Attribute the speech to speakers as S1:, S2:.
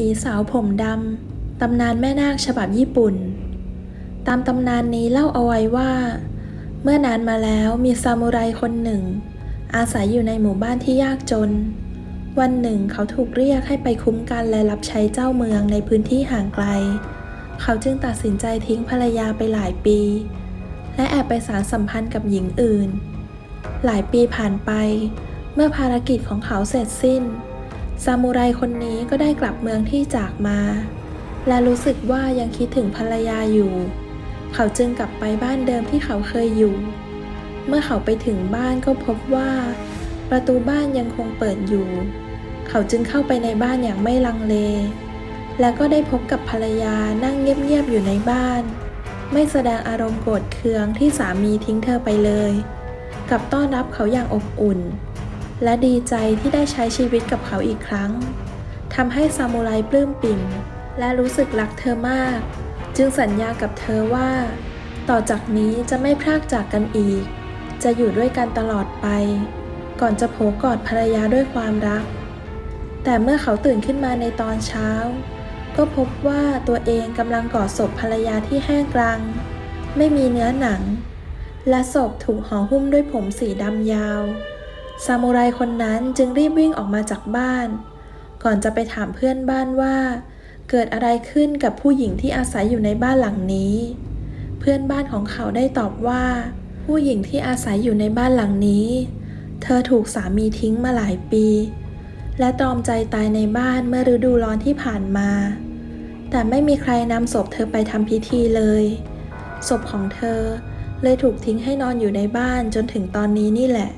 S1: ผีสาวผมดำ ตำนานแม่นาคฉบับญี่ปุ่น ตามตำนานนี้เล่าเอาไว้ว่า เมื่อนานมาแล้วมีซามูไรคนหนึ่ง อาศัยอยู่ในหมู่บ้านที่ยากจน วันหนึ่งเขาถูกเรียกให้ไปคุ้มกันและรับใช้เจ้าเมืองในพื้นที่ห่างไกล เขาจึงตัดสินใจทิ้งภรรยาไปหลายปี และแอบไปสารสัมพันธ์กับหญิงอื่น หลายปีผ่านไป เมื่อภารกิจของเขาเสร็จสิ้น ซามูไรคนนี้ก็ได้กลับเมืองที่จากมา และรู้สึกว่ายังคิดถึงภรรยาอยู่ เขาจึงกลับไปบ้านเดิมที่เขาเคยอยู่ เมื่อเขาไปถึงบ้านก็พบว่า ประตูบ้านยังคงเปิดอยู่ เขาจึงเข้าไปในบ้านอย่างไม่ลังเล และก็ได้พบกับภรรยานั่งเงียบๆอยู่ในบ้าน ไม่แสดงอารมณ์โกรธเคืองที่สามีทิ้งเธอไปเลยกลับต้อนรับเขาอย่างอบอุ่น และดีใจที่ได้ใช้ชีวิตกับเขาอีกครั้งทำให้ซามูไรปลื้มปิ่ม และรู้สึกรักเธอมาก จึงสัญญากับเธอว่า ต่อจากนี้จะไม่พรากจากกันอีก จะอยู่ด้วยกันตลอดไป ก่อนจะโผกอดภรรยาด้วยความรัก แต่เมื่อเขาตื่นขึ้นมาในตอนเช้า ก็พบว่าตัวเองกำลังกอดศพภรรยาที่แห้งกรัง ไม่มีเนื้อหนัง และศพถูกห่อหุ้มด้วยผมสีดำยาว ซามูไรคนนั้นจึงรีบวิ่งออกมาจากบ้าน ก่อนจะไปถามเพื่อนบ้านว่า เกิดอะไรขึ้นกับผู้หญิงที่อาศัยอยู่ในบ้านหลังนี้ เพื่อนบ้านของเขาได้ตอบว่า ผู้หญิงที่อาศัยอยู่ในบ้านหลังนี้ เธอถูกสามีทิ้งมาหลายปี และตรอมใจตายในบ้านเมื่อฤดูร้อนที่ผ่านมา แต่ไม่มีใครนำศพเธอไปทำพิธีเลย ศพของเธอเลยถูกทิ้งให้นอนอยู่ในบ้านจนถึงตอนนี้นี่แหละ